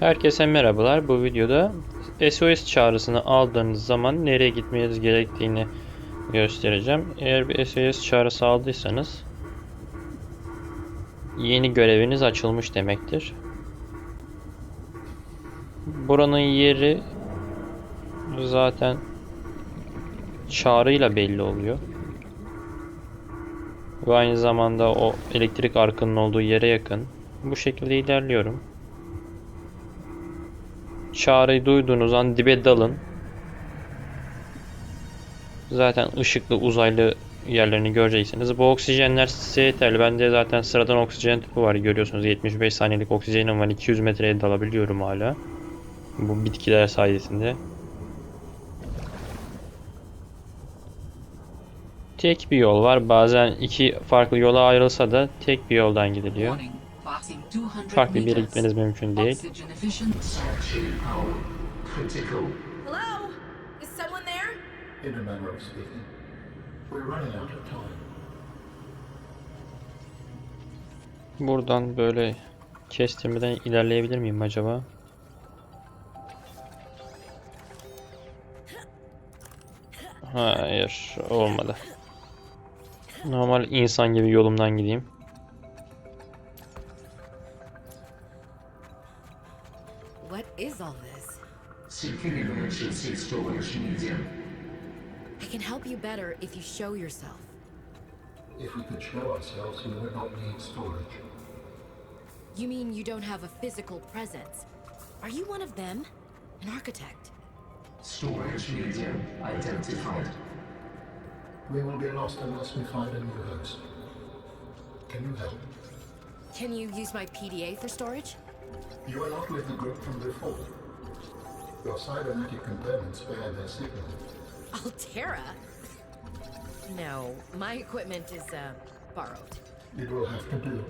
Herkese merhabalar. Bu videoda SOS çağrısını aldığınız zaman nereye gitmeniz gerektiğini göstereceğim. Eğer bir SOS çağrısı aldıysanız yeni göreviniz açılmış demektir. Buranın yeri zaten çağrıyla belli oluyor. Ve aynı zamanda o elektrik arkının olduğu yere yakın. Bu şekilde ilerliyorum. Çağrıyı duyduğunuz an dibe dalın. Zaten ışıklı uzaylı yerlerini göreceksiniz. Bu oksijenler size yeterli. Bende zaten sıradan oksijen tüpü var görüyorsunuz. 75 saniyelik oksijenim var. 200 metreye dalabiliyorum hala. Bu bitkiler sayesinde. Tek bir yol var. Bazen iki farklı yola ayrılsa da tek bir yoldan gidiliyor. Warning, passing 200 Farklı bir yere gitmeniz mümkün değil. Hello? Is someone there? In a manner of speaking, we're running out of time. Buradan böyle kestirmeden ilerleyebilir miyim acaba? Hayır, olmadı. Normal insan gibi yolumdan gideyim. What is all this? Seeking emergency storage medium. I can help you better if you show yourself. If we could show ourselves, we would not need storage. You mean you don't have a physical presence? Are you one of them? An architect? Storage medium identified. We will be lost unless we find a new host. Can you help? Can you use my PDA for storage? You are not with the group from before. Your cybernetic components bear their signal. Altera? No, my equipment is, uh, borrowed. It will have to do.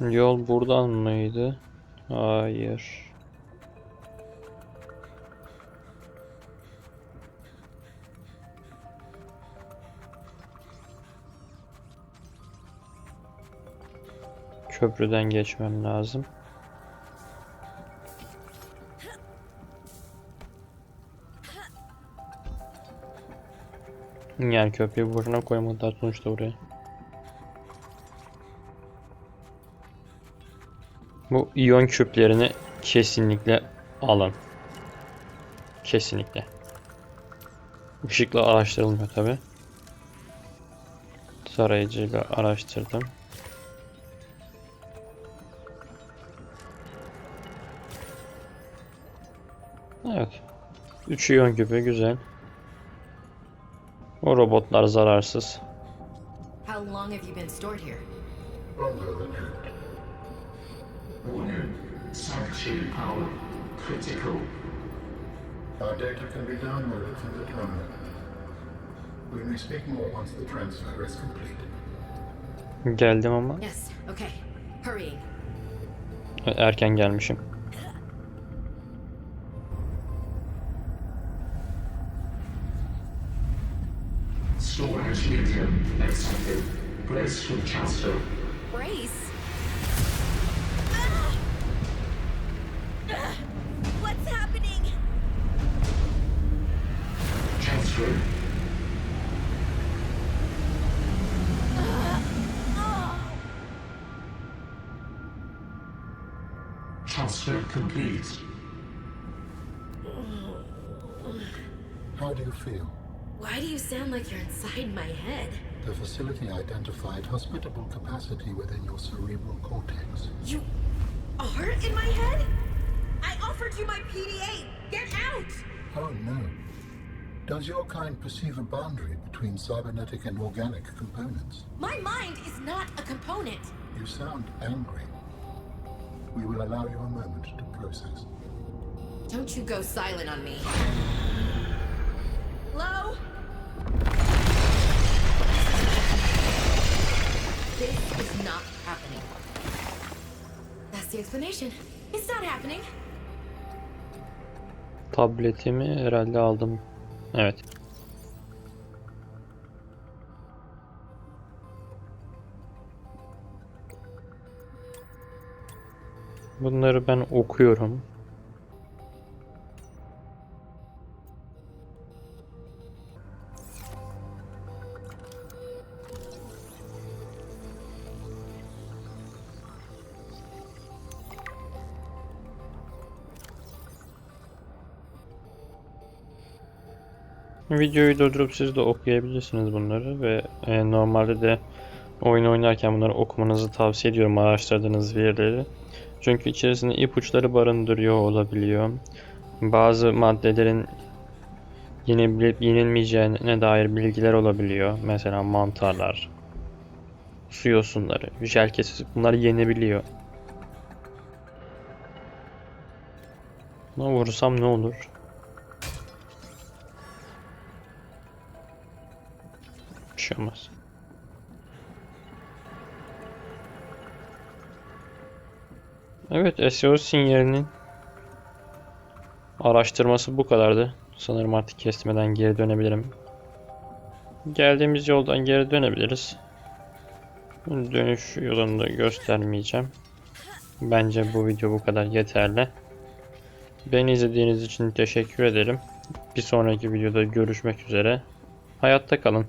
Yol buradan mıydı? Hayır. Köprüden geçmem lazım. Yani köprüyü boşuna koymadılar sonuçta buraya. Bu iyon küplerini kesinlikle alın. Kesinlikle. Işıkla araştırılmıyor tabi. Tarayıcıyla araştırdım. Evet. 3 iyon küpü güzel. O robotlar zararsız. How long have you been stored here? Critical. Our data can be downloaded from the terminal. We may speak more once the transfer is complete. Geldim ama Yes, okay. Hurrying. erken gelmişim. Storage medium accepted. Brace for transfer. Brace? What's happening? Transfer. Transfer complete. How do you feel? Why do you sound like you're inside my head? The facility identified hospitable capacity within your cerebral cortex. You are in my head? I offered you my PDA. Get out! Oh no. Does your kind perceive a boundary between cybernetic and organic components? My mind is not a component. You sound angry. We will allow you a moment to process. Don't you go silent on me. This is not happening. That's the explanation. It's not happening. Tabletimi herhalde aldım. Evet. Bunları ben okuyorum. Videoyu durdurup siz de okuyabilirsiniz bunları ve e, normalde de oyun oynarken bunları okumanızı tavsiye ediyorum araştırdığınız verileri. Çünkü içerisinde ipuçları barındırıyor olabiliyor. Bazı maddelerin yenebilip yenilmeyeceğine dair bilgiler olabiliyor. Mesela mantarlar, su yosunları, jel kesesi bunlar yenebiliyor. Buna vursam ne olur? Evet, SEO sinyalinin araştırması bu kadardı. Sanırım artık kesmeden geri dönebilirim. Geldiğimiz yoldan geri dönebiliriz. Dönüş yolunu da göstermeyeceğim. Bence bu video bu kadar yeterli. Beni izlediğiniz için teşekkür ederim. Bir sonraki videoda görüşmek üzere. Hayatta kalın.